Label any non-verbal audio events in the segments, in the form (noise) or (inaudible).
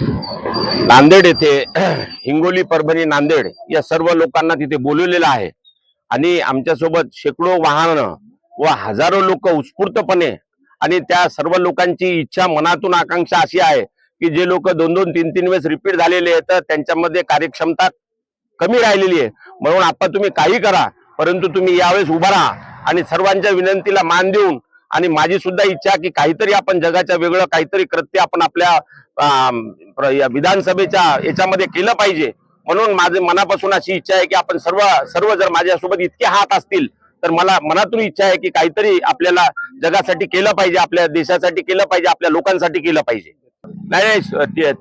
नांदेड येथे हिंगोली परभणी नांदेड या सर्व लोकांना तिथे बोलवलेलं आहे. आणि आमच्यासोबत शेकडो वाहनं व हजारो लोक उत्स्फूर्तपणे आणि त्या सर्व लोकांची इच्छा मनातून आकांक्षा अशी आहे की जे लोक दोन दोन तीन तीन वेळेस रिपीट झालेले आहेत तर त्यांच्यामध्ये कार्यक्षमता कमी राहिलेली आहे. म्हणून आपण तुम्ही काही करा परंतु तुम्ही यावेळेस उभा राहा आणि सर्वांच्या विनंतीला मान देऊन आणि माझी सुद्धा इच्छा की काहीतरी आपण जगाच्या वेगळं काहीतरी कृत्य आपण आपल्या विधानसभेच्या याच्यामध्ये केलं पाहिजे. म्हणून माझे मनापासून अशी इच्छा आहे की आपण सर्व सर्व जर माझ्यासोबत इतके हात असतील तर मला मनातून इच्छा आहे की काहीतरी आपल्याला जगासाठी केलं पाहिजे आपल्या देशासाठी केलं पाहिजे आपल्या लोकांसाठी केलं पाहिजे. नाही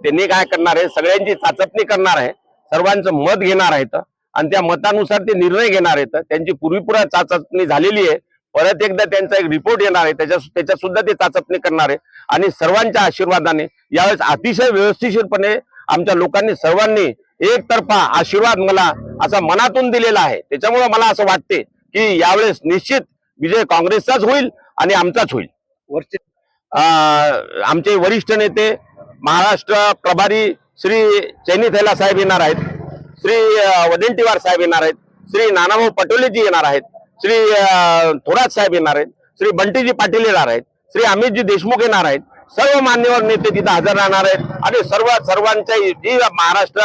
त्यांनी काय करणार आहे सगळ्यांची चाचपणी करणार आहे सर्वांचं मत घेणार आहेत आणि त्या मतानुसार ते निर्णय घेणार आहेत. त्यांची पूर्वीपुरा चाचपणी झालेली आहे परत एकदा त्यांचा एक रिपोर्ट येणार आहे. त्याच्या त्याच्यात सुद्धा ते चाचपणी करणार आहे. आणि सर्वांच्या आशीर्वादाने यावेळेस अतिशय व्यवस्थितपणे आमच्या लोकांनी सर्वांनी एकतर्फा आशीर्वाद मला असा मनातून दिलेला आहे. त्याच्यामुळे मला असं वाटते की यावेळेस निश्चित विजय काँग्रेसचाच होईल आणि आमचाच होईल. आमचे वरिष्ठ नेते महाराष्ट्र प्रभारी श्री चैनी थैला साहेब येणार आहेत. श्री अं, वडेट्टीवार साहेब येणार आहेत. श्री नानाभाऊ पटोलेजी येणार आहेत. श्री थोरात साहेब येणार आहेत श्री बंटीजी पाटील येणार आहेत श्री अमितजी देशमुख येणार आहेत सर्व मान्यवर नेते तिथं हजर राहणार आहेत. आणि सर्व सर्वांच्या जी महाराष्ट्र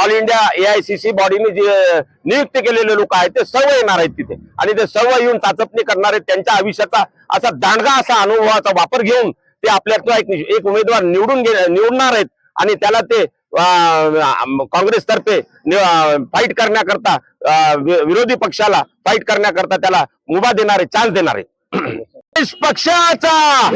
ऑल इंडिया एआयसीसी बॉडीने जे नियुक्त केलेले लोक आहेत ते सर्व येणार आहेत तिथे. आणि ते सर्व येऊन चाचपणी करणार आहेत त्यांच्या आयुष्याचा असा दांडगा असा अनुभवाचा वापर घेऊन ते आपल्यातला एक एक उमेदवार निवडून निवडणार आहेत. आणि त्याला ते काँग्रेसतर्फे फाईट करण्याकरता विरोधी पक्षाला फाईट करण्याकरता त्याला मुभा देणारे चान्स देणारे. (clears throat) पक्षाचा